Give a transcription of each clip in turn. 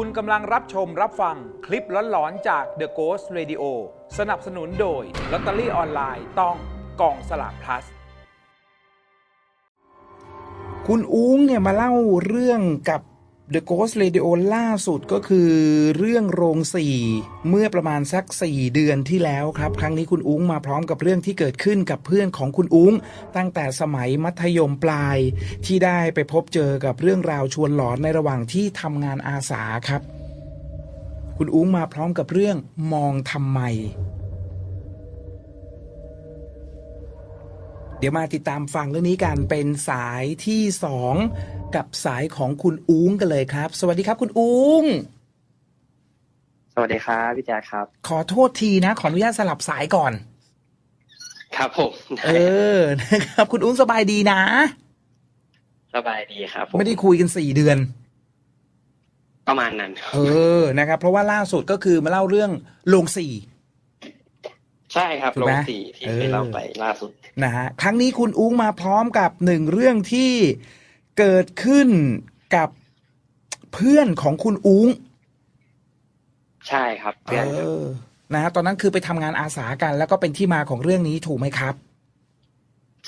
คุณกำลังรับชมรับฟังคลิปหลอนๆจาก The Ghost Radio สนับสนุนโดยลอตเตอรี่ออนไลน์ต้องกองสลาก plus คุณอุ้งเนี่ยมาเล่าเรื่องกับ The Ghost Radio ล่าสุดก็คือเรื่องโรงสี่เมื่อประมาณสัก 4 เดือนที่แล้วครับ ครั้งนี้คุณอุ้งมาพร้อมกับเรื่องที่เกิดขึ้นกับเพื่อนของคุณอุ้ง ตั้งแต่สมัยมัธยมปลาย ที่ได้ไปพบเจอกับเรื่องราวชวนหลอนในระหว่างที่ทำงานอาสาครับ คุณอุ้งมาพร้อมกับเรื่องมองทำไม เดี๋ยวมาติดตามฟังเรื่องนี้กันเป็นสายที่สองกับสายของคุณอุ้งกันเลยครับ สวัสดีครับคุณอุ้ง สวัสดีครับพี่แจ๊คครับ ขอโทษทีนะ ขออนุญาตสลับสายก่อน ครับผมเออนะครับ คุณอุ้งสบายดีนะ สบายดีครับผมไม่ได้คุยกันสี่เดือน ประมาณนั้น เออนะครับ เพราะว่าล่าสุดก็คือมาเล่าเรื่องโรงสี่ ใช่ครับถูลกไหมงสี่ที่เออเคยเล่าไปล่าสุดนะฮะครั้งนี้คุณอุ้งมาพร้อมกับหนึ่งเรื่องที่เกิดขึ้นกับเพื่อนของคุณอุ้ง ใช่ครับเอเพื่อนครับอนะฮะตอนนั้นคือไปทำงานอาสากัน แล้วก็เป็นที่มาของเรื่องนี้ถูกไหมครับ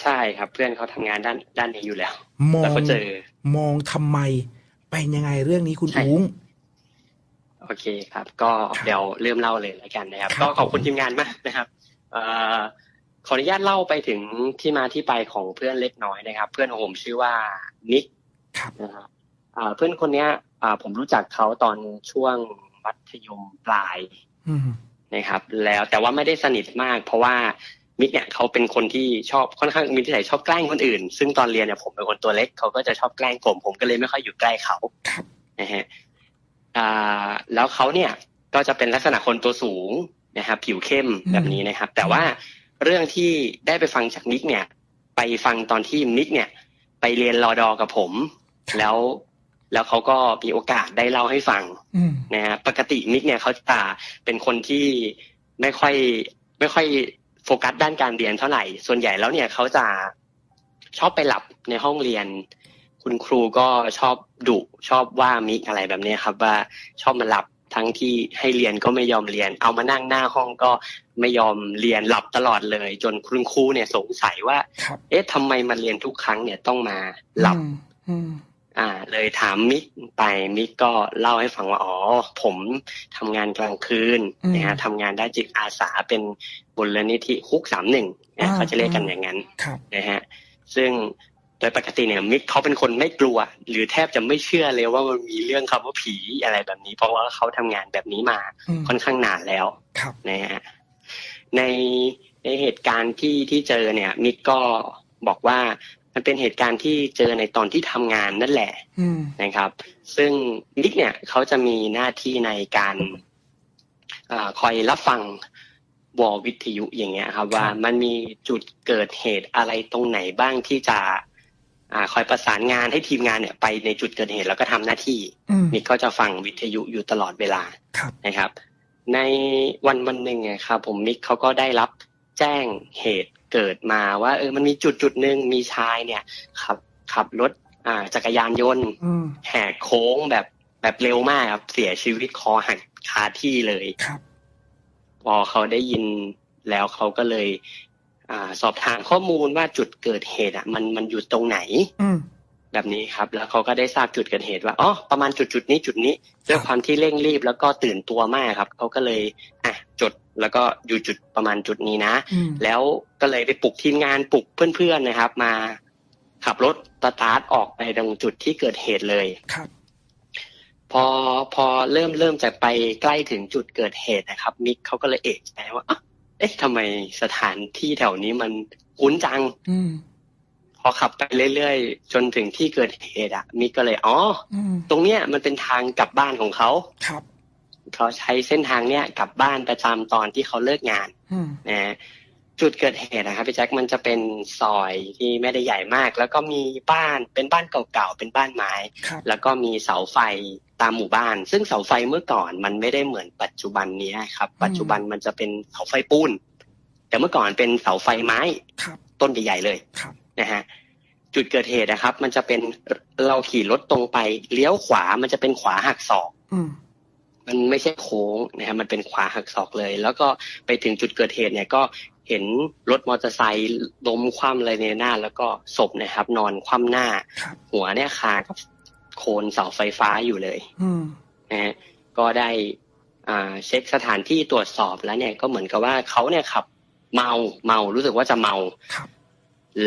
ใช่ครับเพื่อนเขาทำงานด้านด้านนี้อยู่แล้วมอแล้วงเขาเจอ มองทำไมเป็นยังไงเรื่องนี้คุณใช่อุ้ง โอเคครับ ก็ครับเดี๋ยวเริ่มเล่าเลยแล้วกันนะครับครับก็ขอบคุณผมทีมงานมากนะครับเอ่อขออนุญาตเล่าไปถึงที่มาที่ไปของเพื่อนเล็กน้อยนะครับ เพื่อนของผมชื่อว่านิกครับนะครับอ่าเพื่อนคนเนี้ยอ่าผมรู้จักเขาตอนช่วงมัธยมปลายอืมนะครับ แล้วแต่ว่าไม่ได้สนิทมาก เพราะว่ามิกเนี่ยเขาเป็นคนที่ชอบค่อนข้างมีนิสัยชอบแกล้งคนอื่น ซึ่งตอนเรียนเนี่ยผมเป็นคนตัวเล็กเขาก็จะชอบแกล้งผมผมก็เลยไม่ค่อยอยู่ใกล้เขาครับนะฮะ อ่าแล้วเขาเนี่ยก็จะเป็นลักษณะคนตัวสูงนะครับผิวเข้มแบบนี้นะครับ แต่ว่าเรื่องที่ได้ไปฟังจากมิกเนี่ย ไปฟังตอนที่มิกเนี่ย ไปเรียนรอดอกับผม แล้วแล้วเขาก็มีโอกาสได้เล่าให้ฟังอืมนะฮะปกติมิกเนี่ยเขาจะเป็นคนที่ไม่ค่อย ไม่ค่อยโฟกัสด้านการเรียนเท่าไหร่ ส่วนใหญ่แล้วเนี่ยเขาจะชอบไปหลับในห้องเรียน คุณครูก็ชอบดุชอบว่ามิกอะไรแบบเนี้ยครับ ว่าชอบมาหลับทั้งที่ให้เรียนก็ไม่ยอมเรียน เอามานั่งหน้าห้องก็ไม่ยอมเรียนหลับตลอดเลย จนคุณครูเนี่ยสงสัยว่าครับเอ๊ะทำไมมาเรียนทุกครั้งเนี่ยต้องมาหลับอืมอืมอ่า เลยถามมิกไปมิกก็เล่าให้ฟังว่าอ๋อผมทำงานกลางคืนนะฮะทำงานด้านจิตอาสาเป็นบุลนิธิฮุกสามหนึ่งนะเขาจะเรียกกันอย่างนั้นครับนะฮะซึ่ง โดยปกติเนี่ยมิกเขาเป็นคนไม่กลัว หรือแทบจะไม่เชื่อเลยว่ามันมีเรื่องคำว่าผีอะไรแบบนี้ เพราะว่าเขาทำงานแบบนี้มาอืมค่อนข้างนานแล้วครับนะฮะในในเหตุการณ์ที่ที่เจอเนี่ย มิกก็บอกว่ามันเป็นเหตุการณ์ที่เจอในตอนที่ทำงานนั่นแหละอืมนะครับ ซึ่งมิกเนี่ยเขาจะมีหน้าที่ในการอาคอยรับฟังวอลวิทยุอย่างเงี้ยครับ ว่ามันมีจุดเกิดเหตุอะไรตรงไหนบ้างที่จะ อาคอยประสานงานให้ทีมงานเนี่ยไปในจุดเกิดเหตุแล้วก็ทำหน้าที่อืมมิกก็จะฟังวิทยุอยู่ตลอดเวลาครับนะครับ ในวันวันหนึ่งอะครับผมมิกเขาก็ได้รับแจ้งเหตุเกิดมาว่าเออมันมีจุดจุดหนึ่งมีชายเนี่ยขับขับรถอ่าจักรยานยนต์อืมแหกโค้งแบบแบบเร็วมากครับเสียชีวิตคอหักคาที่เลยครับพอเขาได้ยินแล้วเขาก็เลย อ่าสอบถามข้อมูลว่าจุดเกิดเหตุอะมันมันอยู่ตรงไหนอืมแบบนี้ครับ แล้วเขาก็ได้ทราบจุดเกิดเหตุว่าอ๋อประมาณจุดจุดนี้จุดนี้ด้วยความที่เร่งรีบแล้วก็ตื่นตัวมากครับเขาก็เลยอะจดแล้วก็อยู่จุดประมาณจุดนี้นะอืมแล้วก็เลยไปปลุกทีมงานปลุกเพื่อนๆนะครับ มาขับรถสตาร์ทออกไปตรงจุดที่เกิดเหตุเลยครับ พอพอเริ่มเริ่มจะไปใกล้ถึงจุดเกิดเหตุนะครับ มิกเขาก็เลยเอะใจว่าอะ เอ๊ะทำไมสถานที่แถวนี้มันคุ้นจังอืมพอขับไปเรื่อยๆ จนถึงที่เกิดเหตุอะมิกก็เลยอ๋ออืมตรงเนี้ยมันเป็นทางกลับบ้านของเขาครับเขาใช้เส้นทางเนี้ยกลับบ้านประจำตอนที่เขาเลิกงานอืมนะฮะ จุดเกิดเหตุนะครับพี่แจ็คมันจะเป็นซอยที่ไม่ได้ใหญ่มาก แล้วก็มีบ้านเป็นบ้านเก่าๆเป็นบ้านไม้ครับแล้วก็มีเสาไฟตามหมู่บ้าน ซึ่งเสาไฟเมื่อก่อนมันไม่ได้เหมือนปัจจุบันนี้ครับ ปัจจุบันมันจะเป็นเสาไฟปูนแต่เมื่อก่อนเป็นเสาไฟไม้ครับต้นใหญ่ๆเลยครับนะฮะจุดเกิดเหตุนะครับ มันจะเป็นเราขี่รถตรงไปเลี้ยวขวามันจะเป็นขวาหักศอกอืมมันไม่ใช่โค้งนะครับมันเป็นขวาหักศอกเลย แล้วก็ไปถึงจุดเกิดเหตุเนี่ยก็ เห็นรถมอเตอร์ไซค์ล้มคว่ำเลยในหน้า แล้วก็ศพนะครับ นอนคว่ำหน้าครับหัวเนี่ยคากับโคนเสาไฟฟ้าอยู่เลยอืมนะฮะก็ได้อ่าเช็คสถานที่ตรวจสอบแล้วเนี่ยก็เหมือนกับว่าเขาเนี่ยขับ เมาเมารู้สึกว่าจะเมาครับ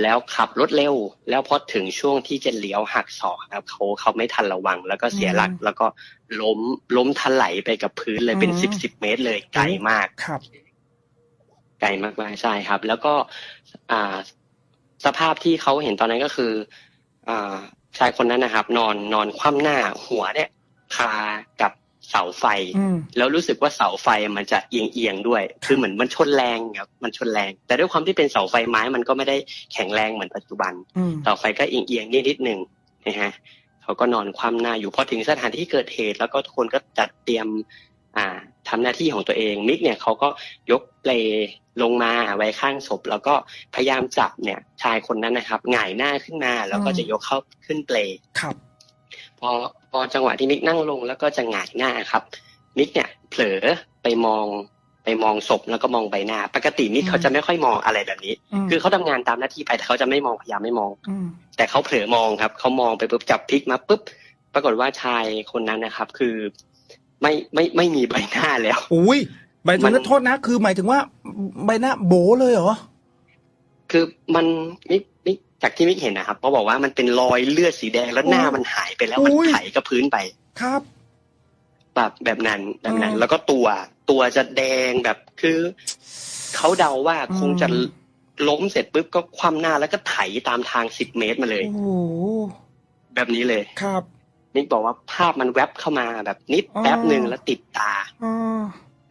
แล้วขับรถเร็ว แล้วพอถึงช่วงที่จะเลี้ยวหักศอกครับเขาเขาไม่ทันระวัง แล้วก็เสียหลัก แล้วก็ล้มล้มถลายไปกับพื้นเลยเป็นสิบสิบเมตรเลยไกลมากครับ ไกลมากๆใช่ครับ แล้วก็อ่าสภาพที่เขาเห็นตอนนั้นก็คืออ่าชายคนนั้นนะครับ นอนนอนคว่ำหน้าหัวเนี่ยคากับเสาไฟอืมแล้วรู้สึกว่าเสาไฟมันจะเอียงเอียงๆด้วย คือเหมือนมันชนแรงครับมันชนแรง แต่ด้วยความที่เป็นเสาไฟไม้มันก็ไม่ได้แข็งแรงเหมือนปัจจุบันอืมเสาไฟก็เอียงเอียงๆนิดนิดๆหนึ่งนะฮะเขาก็นอนคว่ำหน้าอยู่พอถึงสถานที่เกิดเหตุ แล้วก็ทุกคนก็จัดเตรียม อ่าทำหน้าที่ของตัวเองมิกเนี่ยเขาก็ยกเปลลงมาไว้ข้างศพ แล้วก็พยายามจับเนี่ย ชายคนนั้นนะครับหงายหน้าขึ้นมาแล้วก็จะยกเข้าขึ้นเปลครับ พอพอจังหวะที่มิกนั่งลงแล้วก็จะหงายหน้าครับมิกเนี่ยเผลอไปมองไปมองศพแล้วก็มองใบหน้า ปกติมิกอืมเขาจะไม่ค่อยมองอะไรแบบนี้อืมคือเขาทำงานตามหน้าที่ไปแต่เขาจะไม่มองพยายามไม่มองอืมแต่เขาเผลอมองครับเขามองไปปุ๊บจับพลิกมาปุ๊บปรากฏว่าชายคนนั้นนะครับ คือ ไม่ไม่ไม่มีใบหน้าแล้วอุ้ยหมายถึมังนโทษนะ คือหมายถึงว่าใบหน้าโบเลยเหรอคือมันมิกมิกจากที่มิกเห็นนะครับเขาบอกว่ามันเป็นรอยเลือดสีแดงแล้วหน้ามันหายไปแล้วมันอุ้ยไถกับพื้นไปครับแบบแบบนั้นแบบนั้นอืมแล้วก็ตัวตัวจะแดงแบบคือเขาเดาว่าอืมคงจะล้มเสร็จปุ๊บก็คว่ำหน้าแล้วก็ไถตามทางสิบเมตรมาเลยโอ้โหแบบนี้เลยครับ มิกบอกว่าภาพมันแวบเข้ามาแบบนิดอ๋อแป๊บหนึ่งแล้วติดตาอ๋อ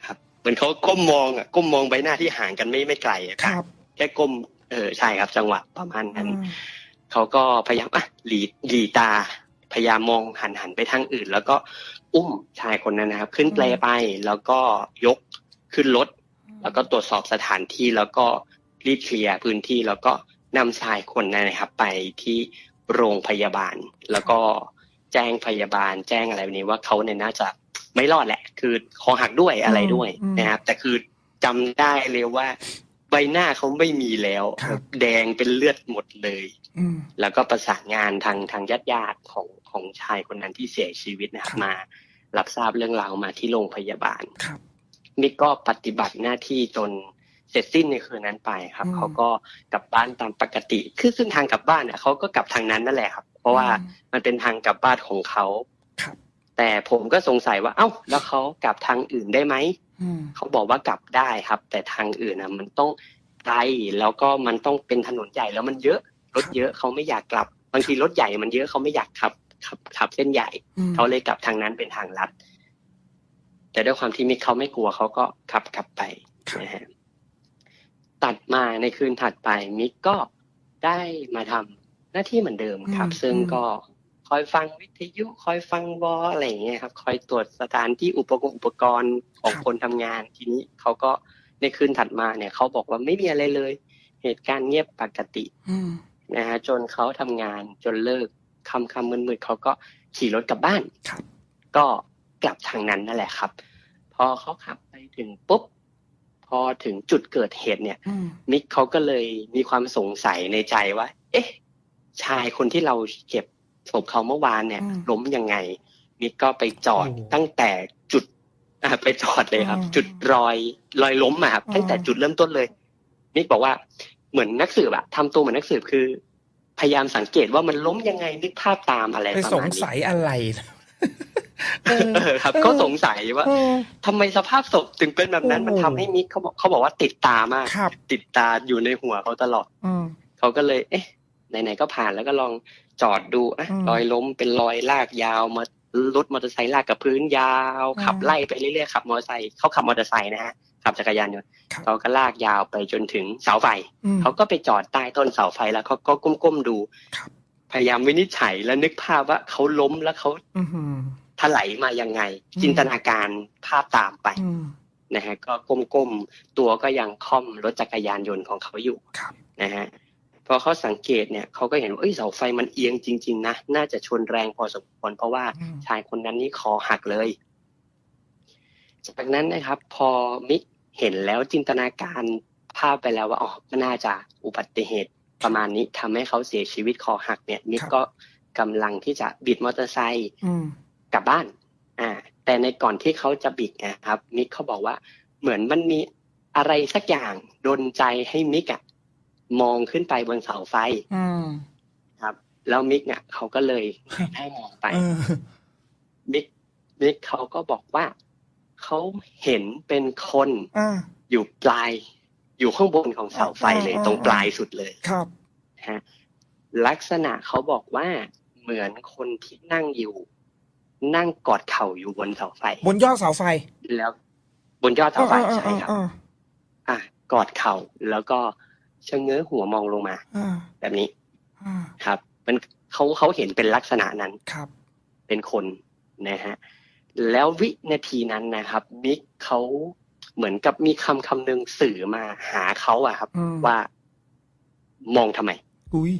ครับเหมือนเขาก้มมองอะก้มมองใบหน้าที่ห่างกันไม่ไม่ไกลอะครับแค่ก้มเออใช่ครับ จังหวะประมาณนั้นอืมเขาก็พยายามอะหลีหลีตา พยายามมองหันหันไปทางอื่น แล้วก็อุ้มชายคนนั้นนะครับ ขึ้นเปลไปแล้วก็ยกขึ้นรถแล้วก็ตรวจสอบสถานที่แล้วก็รีบเคลียร์พื้นที่แล้วก็นำชายคนนั้นนะครับ ไปที่โรงพยาบาล แล้วก็ แจ้งพยาบาลแจ้งอะไรแบบนี้ว่าเขาเนี่ยน่าจะไม่รอดแหละ คือคอหักด้วยอะไรด้วยอืมนะครับ แต่คือจำได้เลยว่า ใบหน้าเขาไม่มีแล้วครับแดงเป็นเลือดหมดเลยอืมแล้วก็ประสานงานทางทางญาติญาติๆของของชายคนนั้นที่เสียชีวิตนะครับครับมา รับทราบเรื่องราวมาที่โรงพยาบาลครับมิกก็ปฏิบัติหน้าที่จนเสร็จสิ้นในคืนนั้นไปครับอืมเขาก็กลับบ้านตามปกติคือซึ่งทางกลับบ้านเนี่ยเขาก็กลับทางนั้นนั่นแหละครับ เพราะว่ามันเป็นทางกลับบ้านของเขาครับแต่ผมก็สงสัยว่า เอ้า แล้วเขากลับทางอื่นได้ไหมอืมเขาบอกว่ากลับได้ครับ แต่ทางอื่นนะมันต้องไกลแล้วก็มันต้องเป็นถนนใหญ่แล้วมันเยอะรถเยอะเขาไม่อยากกลับบางทีรถใหญ่มันเยอะเขาไม่อยากขับขับขับเส้นใหญ่อืมเขาเลยกลับทางนั้นเป็นทางลัด แต่ด้วยความที่มิกเขาไม่กลัวเขาก็ขับกลับไปนะฮะตัดมาในคืนถัดไปมิกก็ได้มาทำ หน้าที่เหมือนเดิมครับอืมซึ่งอืมก็คอยฟังวิทยุคอยฟังวอลอะไรอย่างเงี้ยครับ คอยตรวจสถานที่อุปกรณ์อุปกรณ์ของคนทำงาน ทีนี้เขาก็ในคืนถัดมาเนี่ยเขาบอกว่าไม่มีอะไรเลย เหตุการณ์เงียบปกติอืมนะฮะจนเขาทำงานจนเลิกคำคำมืดๆเขาก็ขี่รถกลับบ้านครับก็กลับทางนั้นนั่นแหละครับ พอเขาขับไปถึงปุ๊บพอถึงจุดเกิดเหตุเนี่ยอืมมิกเขาก็เลยมีความสงสัยในใจว่า เอ๊ะ ชายคนที่เราเก็บศพเขาเมื่อวานเนี่ยอืมล้มยังไงมิกก็ไปจอดโอ้ตั้งแต่จุดอะไปจอดเลยครับอืมจุดรอยรอยล้มอะครับอืมตั้งแต่จุดเริ่มต้นเลยมิกบอกว่าเหมือนนักสืบอะทำตัวเหมือนนักสืบคือ พยายามสังเกตว่ามันล้มยังไงนึกภาพตามอะไรไปประสมางณนี้สัยอะไรนะเออครับ ก็สงสัยว่าเออทำไมสภาพศพถึงเป็นแบบนั้นโอ้มันทำให้มิกเขาบอกเขาบอกว่าติดตามากครับติดตาอยู่ในหัวเขาตลอดอืมเขาก็เลย เอ๊ะ ไหนๆก็ผ่านแล้วก็ลองจอดดูอะอืมรอยล้มเป็นรอยลากยาวมารถมอเตอร์ไซค์ลากกับพื้นยาวอืมขับไล่ไปเรื่อยๆขับมอเตอร์ไซค์เขาขับมอเตอร์ไซค์นะฮะขับจักรยานยนต์ครับเขาก็ลากยาวไปจนถึงเสาไฟอืมเขาก็ไปจอดใต้ต้นเสาไฟแล้วเขาก็ก้มๆดูครับพยายามวินิจฉัยและนึกภาพว่าเขาล้มแล้วเขาอืมถลายมายังไงอืมจินตนาการภาพตามไปอืมนะฮะก็ก้มๆตัวก็ยังค่อมรถจักรยานยนต์ของเขาอยู่ครับนะฮะ พพอเขาสังเกตเนี่ยเขาก็เห็นว่าเอ้ยเสาไฟมันเอียงจริง ๆ นะน่าจะชนแรงพอสมควรเพราะว่าอืมชายคนนั้นนี่คอหักเลย จากนั้นนะครับ พอมิกเห็นแล้วจินตนาการภาพไปแล้วว่าอ๋อก็น่าจะอุบัติเหตุประมาณนี้ทำให้เขาเสียชีวิตคอหักเนี่ยมิกก็กำลังที่จะบิดมอเตอร์ไซค์อืมกลับบ้าน อ่า แต่ในก่อนที่เขาจะบิดนะครับ มิกเขาบอกว่าเหมือนมันมีอะไรสักอย่างดนใจให้มิกอะ มองขึ้นไปบนเสาไฟอืมครับ แล้วมิกเนี่ยเขาก็เลยให้มองไปเออมิกมิกเขาก็บอกว่าเขาเห็นเป็นคนอ่าอยู่ปลาย อยู่ข้างบนของเสาไฟเลยอ่าตรงปลายสุดเลยครับฮะลักษณะเขาบอกว่าเหมือนคนที่นั่งอยู่ นั่งกอดเข่าอยู่บนเสาไฟ บนยอดเสาไฟ แล้ว บนยอดเสาไฟอ่าใช่ครับอ่าอะกอดเข่าแล้วก็ ชะเง้อหัวมองลงมาอ่าแบบนี้อ่าครับ มันเขาเขาเห็นเป็นลักษณะนั้นครับ เป็นคนนะฮะแล้ววินาทีนั้นนะครับมิกเขาเหมือนกับมีคำคำหนึ่งสื่อมาหาเขาอะครับอืมว่ามองทำไม อุ้ย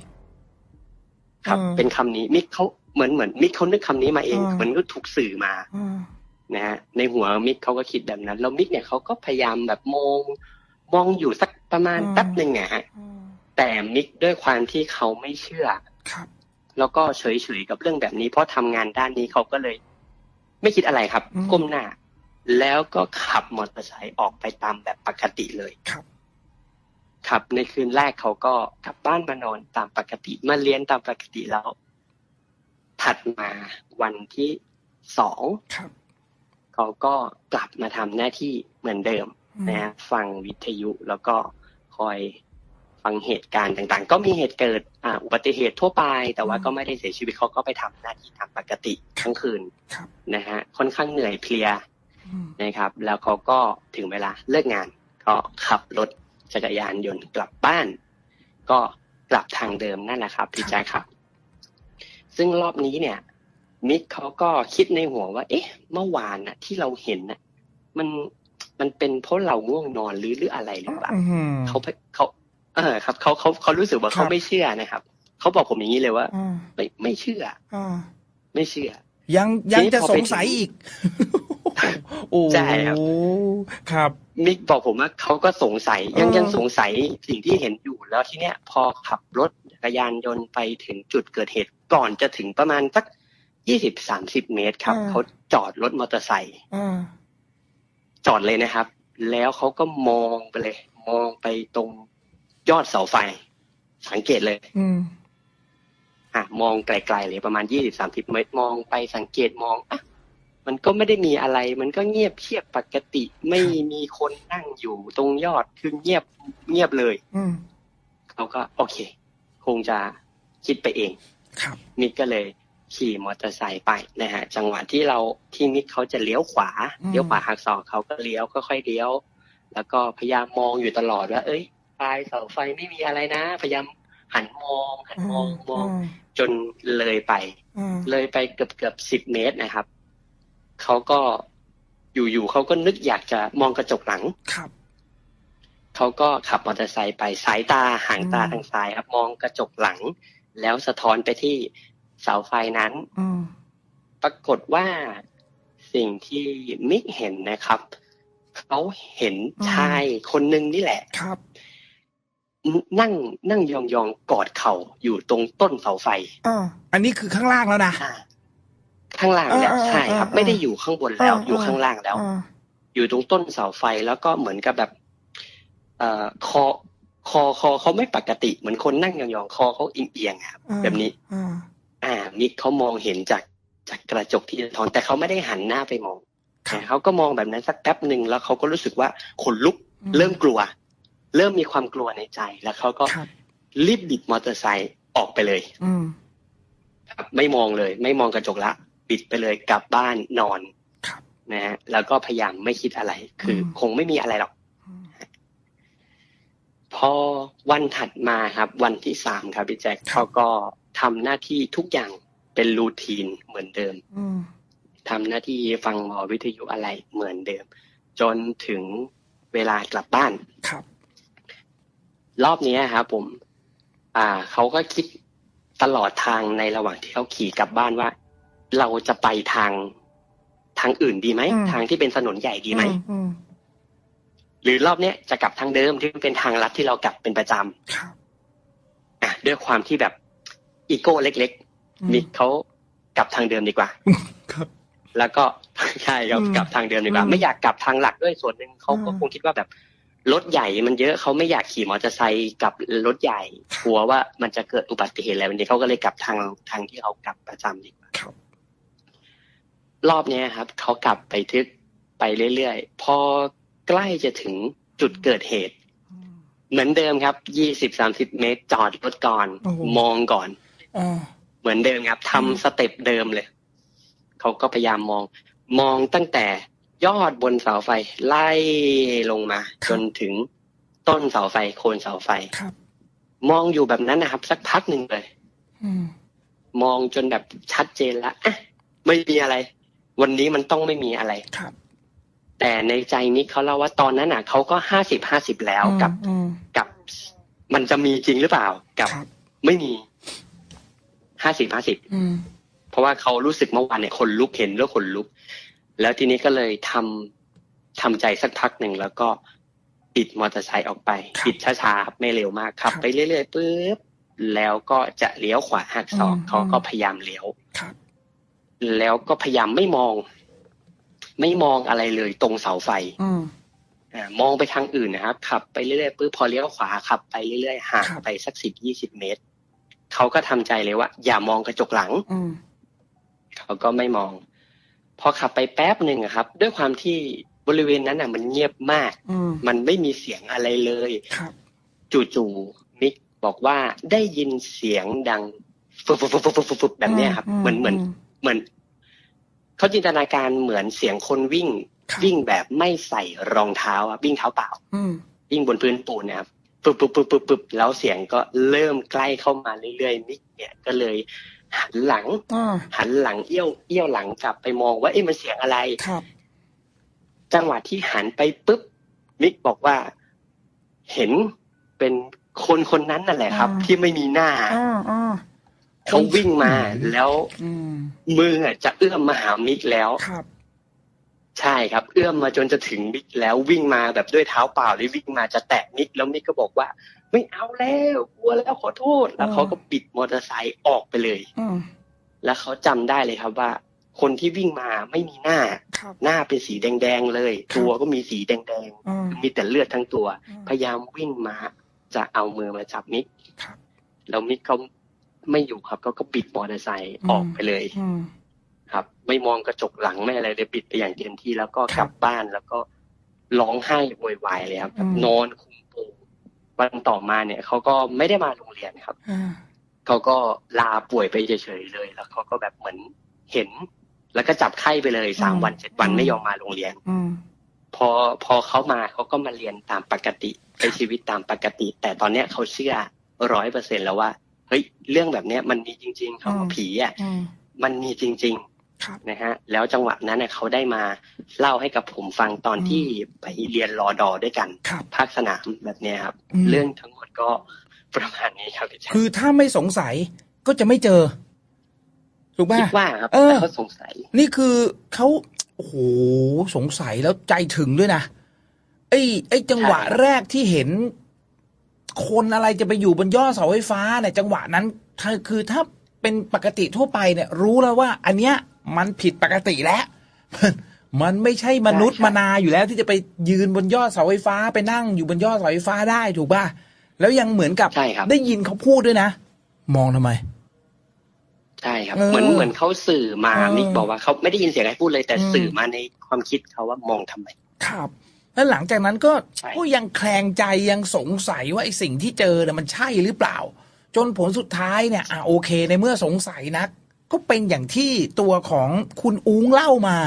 ครับอ่าเป็นคำนี้ มิกเขาเหมือนเหมือนมิกเขานึกคำนี้มาเองอ่าเหมือนก็ถูกสื่อมาอ่านะฮะในหัวมิกเขาก็คิดแบบนั้น แล้วมิกเนี่ยเขาก็พยายามแบบมอง มองอยู่สักประมาณแป๊บหนึ่งอะฮะอ่าแต่มิกด้วยความที่เขาไม่เชื่อครับ แล้วก็เฉยๆกับเรื่องแบบนี้ เพราะทำงานด้านนี้เขาก็เลย ไม่คิดอะไรครับอืมก้มหน้า แล้วก็ขับมอเตอร์ไซค์ออกไปตามแบบปกติเลยครับครับในคืนแรกเขาก็กลับบ้านมานอนตามปกติมาเรียนตามปกติแล้ว ถัดมาวันที่สองครับเขาก็กลับมาทำหน้าที่เหมือนเดิมอืม นะฮะฟังวิทยุแล้วก็คอยฟังเหตุการณ์ต่างๆ ก็มีเหตุเกิดอ่าอุบัติเหตุทั่วไป แต่ว่าก็ไม่ได้เสียชีวิตเขาก็ไปทำหน้าที่ตามปกติทั้งคืนครับนะฮะค่อนข้างเหนื่อยเพลียอืมนะครับ แล้วเขาก็ถึงเวลาเลิกงาน ก็ขับรถจักรยานยนต์กลับบ้าน ก็กลับทางเดิมนั่นแหละครับพี่แจ๊คครับ ซึ่งรอบนี้เนี่ย มิกเขาก็คิดในหัวว่า เอ๊ะ เมื่อวานน่ะ ที่เราเห็นน่ะ มัน มันเป็นเพราะเราง่วงนอนหรือหรืออะไรหรือเปล่าอืมเขาเขาเออครับเขาเขาเขารู้สึกว่าครับเขาไม่เชื่อนะครับเขาบอกผมอย่างนี้เลยว่าอ่าไม่ไม่เชื่ออ่าไม่เชื่อ ยังยังทีนี้จะพอสไปงสัยถึงอีกโอ้ใช่ครับครับมิกบอกผมว่าเขาก็สงสัยยังเออยังสงสัยสิ่งที่เห็นอยู่แล้วทีเนี้ย พอขับรถจักรยานยนต์ไปถึงจุดเกิดเหตุก่อนจะถึงประมาณสักยี่สิบสามสิบเมตรครับเขาจอดรถมอเตอร์ไซค์อ่า จอดเลยนะครับ แล้วเขาก็มองไปเลย มองไปตรงยอดเสาไฟ สังเกตเลย อืมอะมองไกลๆเลยประมาณยี่สิบสามสิบเมตรมองไปสังเกตมองอะมันก็ไม่ได้มีอะไร มันก็เงียบเชียบปกติไม่มีคนนั่งอยู่ตรงยอดคือเงียบเงียบเลย อืมเขาก็ โอเค คงจะคิดไปเอง ครับ มิกก็เลย ขี่มอเตอร์ไซค์ไปนะฮะจังหวะที่เราที่มิกเขาจะเลี้ยวขวาอืมเลี้ยวขวาหักศอกเขาก็เลี้ยวค่อยๆเลี้ยว แล้วก็พยายามมองอยู่ตลอดว่า เอ้ยปลายเสาไฟไม่มีอะไรนะ พยายามหันมองหันมองมอง จนเลยไปอ่าเลยไปเกือบเกือบสิบเมตรนะครับเขาก็อยู่ๆเขาก็นึกอยากจะมองกระจกหลังครับเขาก็ขับมอเตอร์ไซค์ไปสายตาห่างตาอืมทางซ้ายครับ มองกระจกหลัง แล้วสะท้อนไปที่ เสาไฟนั้นอืมปรากฏว่าสิ่งที่มิกเห็นนะครับเขาเห็นชายคนหนึ่งนี่แหละครับ นั่งนั่งยองๆกอดเข่าอยู่ตรงต้นเสาไฟอ่าอันนี้คือข้างล่างแล้วนะอ่าข้างล่างแล้วอ่าอ่าใช่ครับอ่าไม่ได้อยู่ข้างบนแล้วอ่าอยู่ข้างล่างแล้วอ่าอยู่ตรงต้นเสาไฟแล้วก็เหมือนกับแบบ เอ่อคอคอคอเขาไม่ปกติเหมือนคนนั่งยองๆคอเขาเอียงๆครับอ่าแบบนี้ อ่าอ่ามิกเขามองเห็นจากจากกระจกที่สะท้อนแต่เขาไม่ได้หันหน้าไปมองครับแต่เขาก็มองแบบนั้นสักแป๊บหนึ่งแล้วเขาก็รู้สึกว่าขนลุกเริ่มกลัว เริ่มมีความกลัวในใจแล้วเขาก็ครับรีบบิดมอเตอร์ไซค์ออกไปเลยอืมครับไม่มองเลย ไม่มองกระจกละ บิดไปเลยกลับบ้านนอนครับนะฮะแล้วก็พยายามไม่คิดอะไร คืออมคงไม่มีอะไรหรอกอืมพอวันถัดมาครับ วันที่สามครับพี่แจ็คครับเขาก็ ทำหน้าที่ทุกอย่างเป็นรูทีนเหมือนเดิมอืมทำหน้าที่ฟังหมอวิทยุอะไรเหมือนเดิม จนถึงเวลากลับบ้านครับ รอบนี้ครับผม อ่าเขาก็คิดตลอดทางในระหว่างที่เขาขี่กลับบ้านว่า เราจะไปทางทางอื่นดีไหมอืมทางที่เป็นถนนใหญ่ดีไหมอืมหรือรอบเนี้ยจะกลับทางเดิมที่เป็นทางลัดที่เรากลับเป็นประจครับำอะด้วยความที่แบบ อีโก้เล็กอืมๆมิกเขากลับทางเดิมดีกว่า ครับ แล้วก็ใช่ครับอืมกลับทางเดิมดีกว่าอืมไม่อยากกลับทางหลักด้วยส่วนหนึ่งเขาก็อืมคงคิดว่าแบบรถใหญ่มันเยอะเขาไม่อยากขี่มอเตอร์ไซค์กับรถใหญ่กลัวว่ามันจะเกิดอุบัติเหตุอะไรวันนี้เขาก็เลยกลับทางทางที่เขากลับประจำดีกว่าครับรอบเนี้ยครับเขากลับไปทึกไปเรื่อยๆพอใกล้จะถึงจุดเกิดเหตุ เหมือนเดิมครับยี่สิบสามสิบเมตรจอดรถก่อนโอ้โหมองก่อนอ่า เหมือนเดิมครับทำสเต็ปเดิมเลย เขาก็พยายามมอง มองตั้งแต่ยอดบนเสาไฟไล่ลงมา จนถึงต้นเสาไฟโคนเสาไฟครับมองอยู่แบบนั้นนะครับ สักพักหนึ่งเลยอืมมองจนแบบชัดเจนแล้วอะไม่มีอะไร วันนี้มันต้องไม่มีอะไรครับ แต่ในใจนิกเขาเล่าว่าตอนนั้นน่ะเขาก็ห้าสิบห้าสิบแล้วกับอืมกับ มันจะมีจริงหรือเปล่า กับครับไม่มี ห้าสิบห้าสิบอืมเพราะว่าเขารู้สึกเมื่อวานเนี่ยคนลุกเห็นแล้วคนลุก แล้วทีนี้ก็เลยทำทำใจสักพักหนึ่งแล้วก็ปิดมอเตอร์ไซค์ออกไปครับปิดช้าๆครับไม่เร็วมากขับครับ ไปเรื่อยๆปุ๊บแล้วก็จะเลี้ยวขวาหักศอกอืมเขาก็พยายามเลี้ยวครับแล้วก็พยายามไม่มอง ไม่มองอะไรเลยตรงเสาไฟอืมอ่ามองไปทางอื่นนะครับ ขับไปเรื่อยๆปุ๊บพอเลี้ยวขวาขับไปเรื่อยๆห่างครับไปสักสิบยี่สิบเมตร เขาก็ทำใจเลยว่า อย่ามองกระจกหลังอืมเขาก็ไม่มอง พอขับไปแป๊บหนึ่งอะครับ ด้วยความที่บริเวณนั้นอะ มันเงียบมากอืมมันไม่มีเสียงอะไรเลยครับจู่ๆมิกบอกว่าได้ยินเสียงดังฟุบฟุบฟุบฟุบฟุบฟุบแบบเนี้ยครับ เหมือนเหมือนเหมือนเขาจินตนาการเหมือนเสียงคนวิ่งครับวิ่งแบบไม่ใส่รองเท้าอะวิ่งเท้าเปล่าอืมวิ่งบนพื้นปูนนะครับ ปึ๊บปึ๊บปึ๊บปึ๊บปึ๊บแล้วเสียงก็เริ่มใกล้เข้ามาเรื่อยๆมิกเนี่ยก็เลยหันหลังอ่าหันหลังเอี้ยวเอี้ยวหลังกลับไปมองว่าเอ๊ะมันเสียงอะไรครับจังหวะที่หันไปปุ๊บมิกบอกว่า เห็นเป็นคนคนนั้นนั่นแหละครับอ่าที่ไม่มีหน้าอ่าอ่าเขาวิ่งมาแล้วอืมมืออะจะเอื้อมมาหามิกแล้วครับ ใช่ครับ เอื้อมมาจนจะถึงมิกแล้ววิ่งมาแบบด้วยเท้าเปล่าเลยวิ่งมาจะแตะมิกแล้วมิกก็บอกว่า ไม่เอาแล้วกลัวแล้วขอโทษ แล้วอ่าเขาก็ปิดมอเตอร์ไซค์ออกไปเลยอืมแล้วเขาจำได้เลยครับว่า คนที่วิ่งมาไม่มีหน้าครับหน้าเป็นสีแดงๆเลยครับตัวก็มีสีแดงอืมๆมีแต่เลือดทั้งตัวอืมพยายามวิ่งมาจะเอามือมาจับมิกครับแล้วมิกเขาไม่อยู่ครับเขาก็ปิดมอเตอร์ไซค์อืมออกไปเลยอืมครับ ไม่มองกระจกหลังไม่อะไรเลยปิดไปอย่างเต็มที่แล้วก็คกรับลับบ้านแล้วก็ร้องไห้โวยวายเลยครับอืมนอนคุมโปงวันต่อมาเนี่ยเขาก็ไม่ได้มาโรงเรียนครับอ่าเขาก็ลาป่วยไปเฉยๆเลย แล้วเขาก็แบบเหมือนเห็น แล้วก็จับไข้ไปเลยสามวันเจ็ดวันไม่ยอมมาโรงเรียนอืมพอพอเขามาเขาก็มาเรียนตามปกติใช้ชีวิตตามปกติ แต่ตอนเนี้ยเขาเชื่อร้อยเปอร์เซ็นแล้วว่าเฮ้ยเรื่องแบบเนี้ยมันมีจริง ๆคำว่าผีอะอืมมันมีจริงครับๆ นะฮะแล้วจังหวะนั้นเน่ยเขาได้มาเล่าให้กับผมฟังตอนอืมที่ไปเรียนรอดอด้วยกันครับภาคสนามแบบเนี้ยครับอืมเรื่องทั้งหมดก็ประมาณนี้ครับพี่แจ๊คคือถ้าไม่สงสัยก็จะไม่เจอถูกป่ะคิดว่าครับเออแต่เขาสงสัย นี่คือเขาโอ้โหสงสัยแล้วใจถึงด้วยนะไอ้ไอ้จังหวะใช่ครับแรกที่เห็น คนอะไรจะไปอยู่บนยอดเสาไฟฟ้าเนี่ยจังหวะนั้นถ้าคือถ้าเป็นปกติทั่วไปเนี่ย รู้แล้วว่า อันเนี้ย มันผิดปกติแล้วมันไม่ใช่มนุษย์มนาอยู่แล้วที่จะไปยืนบนยอดเสาไฟฟ้าไปนั่งอยู่บนยอดเสาไฟฟ้าได้ถูกป่ะแล้วยังเหมือนกับใช่ครับได้ยินเขาพูดด้วยนะ มองทำไม ใช่ครับเออเหมือนเหมือนเขาสื่อมาเออมิกบอกว่าเขาไม่ได้ยินเสียงใครพูดเลย แต่อืมสื่อมาในความคิดเขาว่ามองทำไม ครับ แล้วหลังจากนั้นก็ใช่ก็ยังแคลงใจยังสงสัยว่าไอ้สิ่งที่เจอเนี่ยมันใช่หรือเปล่า จนผลสุดท้ายเนี่ยอะโอเค ในเมื่อสงสัยนัก ก็เป็นอย่างที่ตัวของคุณอุ้งเล่ามา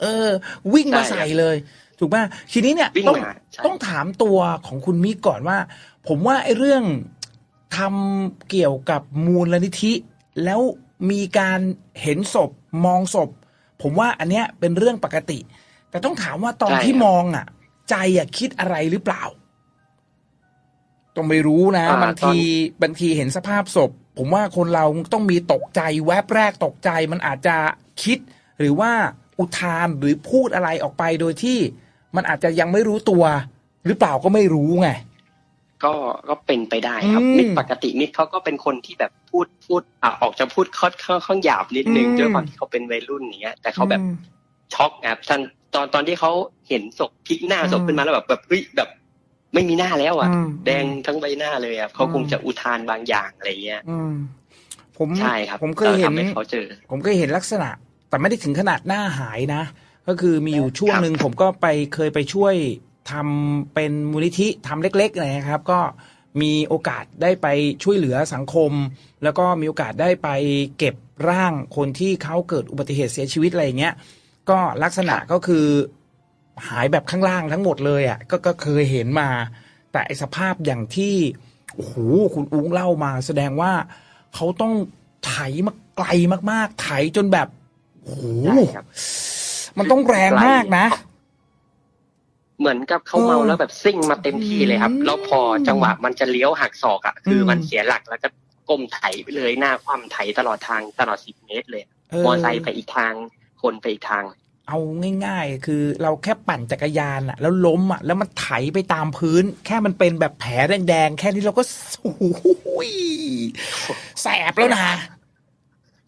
เออ วิ่งมาใช่ครับใส่เลย ถูกป่ะทีนี้เนี่ยวิ่งต้องมาใช่ต้องถามตัวของคุณมิกก่อนว่า ผมว่าไอ้เรื่องทำเกี่ยวกับมูลนิธิ แล้วมีการเห็นศพมองศพ ผมว่าอันเนี้ยเป็นเรื่องปกติ แต่ต้องถามว่าตอนใช่ที่ครับมองอะ ใจอะคิดอะไรหรือเปล่า ต้องไม่รู้นะอ่าบางทีบางทีเห็นสภาพศพ ผมว่าคนเราต้องมีตกใจแวบแรกตกใจมันอาจจะคิด หรือว่าอุทานหรือพูดอะไรออกไปโดยที่มันอาจจะยังไม่รู้ตัว หรือเปล่าก็ไม่รู้ไงก็ก็เป็นไปได้ครับอืมมิกปกติมิกเขาก็เป็นคนที่แบบพูดพูดอะออกจะพูดค่อนข้างค่อนหยาบนิดนึงอืมด้วยความที่เขาเป็นวัยรุ่นอย่างเงี้ย แต่เขาแบบอืมช็อกครับท่านตอนตอนที่เขาเห็นศพพลิกหน้าศพอืมขึ้นมาแล้วแบบแบบเฮ้ยแบบ ไม่มีหน้าแล้วอะอืมแดงทั้งใบหน้าเลยอะเขาอืมคงจะอุทานบางอย่างอะไรเงี้ยอืมผมใช่ครับ ผมเคยเห็นทำให้เขาเจอ ผมเคยเห็นลักษณะ แต่ไม่ได้ถึงขนาดหน้าหายนะ ก็คือมีอยู่ช่วงหนึ่งผมก็ไปเคยไปช่วยทำเป็นมูลนิธิทำเล็กๆอะไรนะครับ ก็มีโอกาสได้ไปช่วยเหลือสังคม แล้วก็มีโอกาสได้ไปเก็บร่างคนที่เขาเกิดอุบัติเหตุเสียชีวิตอะไรอย่างเงี้ย ก็ลักษณะก็คือ หายแบบข้างล่างทั้งหมดเลยอะก็ก็เคยเห็นมา แต่ไอสภาพอย่างที่โอ้โหคุณอุ้งเล่ามา แสดงว่าเขาต้องไถมาไกลมาก ๆ ไถจนแบบโอ้โหใช่ครับมันต้องแรงมากนะ เหมือนกับเขาเออเมาแล้วแบบซิ่งมาเต็มที่เลยครับอืมแล้วพอจังหวะมันจะเลี้ยวหักศอกอะคืออมมันเสียหลักแล้วก็ก้มไถไปเลยหน้าคว่ำไถตลอดทางตลอดสิบเมตรเลยเออมอไซค์ไปอีกทาง คนไปอีกทาง เอาง่ายๆ คือเราแค่ปั่นจักรยานอะแล้วล้มอะแล้วมันไถไปตามพื้น แค่มันเป็นแบบแผลแดงๆ แค่นี้เราก็โอ้โหแสบแล้วนะ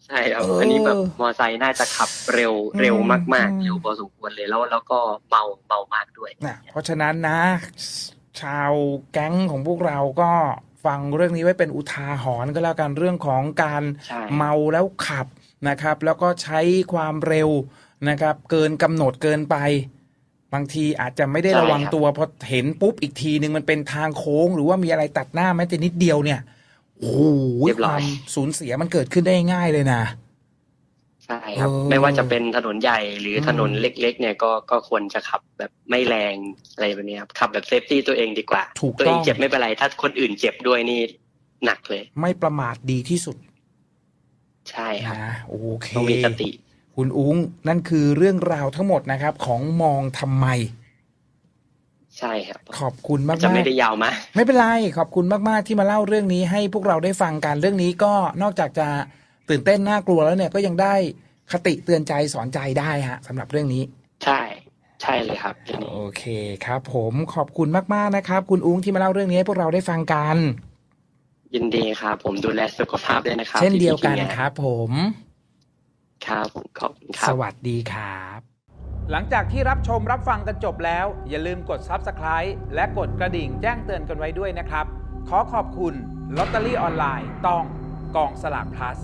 ใช่ครับเอออัอันนี้แบบมอไซค์น่าจะขับเร็วอืมเร็วมากอืมๆเร็วพอสมควรเลยแล้วแล้วก็เมาเมามากด้วยนะเพราะฉะนั้นนะ ชาวแก๊งของพวกเราก็ฟังเรื่องนี้ไว้เป็นอุทาหรณ์ก็แล้วกันเรื่องของการใช่เมาแล้วขับนะครับ แล้วก็ใช้ความเร็ว นะครับ เกินกำหนดเกินไป บางทีอาจจะไม่ได้ระวังตัวพอเห็นปุ๊บอีกทีหนึ่งมันเป็นทางโค้ง หรือว่ามีอะไรตัดหน้าแม้แต่นิดเดียวเนี่ยโอ้โหเรียบคร้อวายมสูญเสียมันเกิดขึ้นได้ง่ายเลยนะใช่ครับเออไม่ว่าจะเป็นถนนใหญ่หรืออมถนนเล็ก ๆ เนี่ยก็ก็ควรจะขับแบบไม่แรงอะไรแบบนี้ครับขับแบบเซฟตี้ตัวเองดีกว่าถูกตัวต้เอองงเจ็บไม่เป็นไร ถ้าคนอื่นเจ็บด้วยนี่หนักเลย ไม่ประมาทดีที่สุด ใช่ครับนะโอเคต้องมีสติ คุณอุ้งนั่นคือเรื่องราวทั้งหมดนะครับ ของมองทำไม ใช่ครับ ขอบคุณมากจะๆไม่ได้ยาวมากไม่เป็นไรขอบคุณมากๆที่มาเล่าเรื่องนี้ ให้พวกเราได้ฟังกันเรื่องนี้ก็นอกจากจะตื่นเต้นน่ากลัวแล้วเนี่ยก็ยังได้คติเตือนใจสอนใจได้ฮะสำหรับเรื่องนี้ ใช่ใช่เลยครับเรื่องนี้โอเคครับ ผมขอบคุณมากๆนะครับ คุณอุ้งที่มาเล่าเรื่องนี้ให้พวกเราได้ฟังกัน ยินดีครับผมดูแลสุขภาพด้วยนะครับ เช่นเดียวกันที่ทีมงาครับผม ครับผมขอบคุณครัสบ วัสดีครับ หลังจากที่รับชมรับฟังกันจบแล้ว อย่าลืมกด Subscribe และกดกระดิ่งแจ้งเตือนกันไว้ด้วยนะครับ ขอขอบคุณลอตเตอรี่ออนไลน์ต้องกองสลาก plus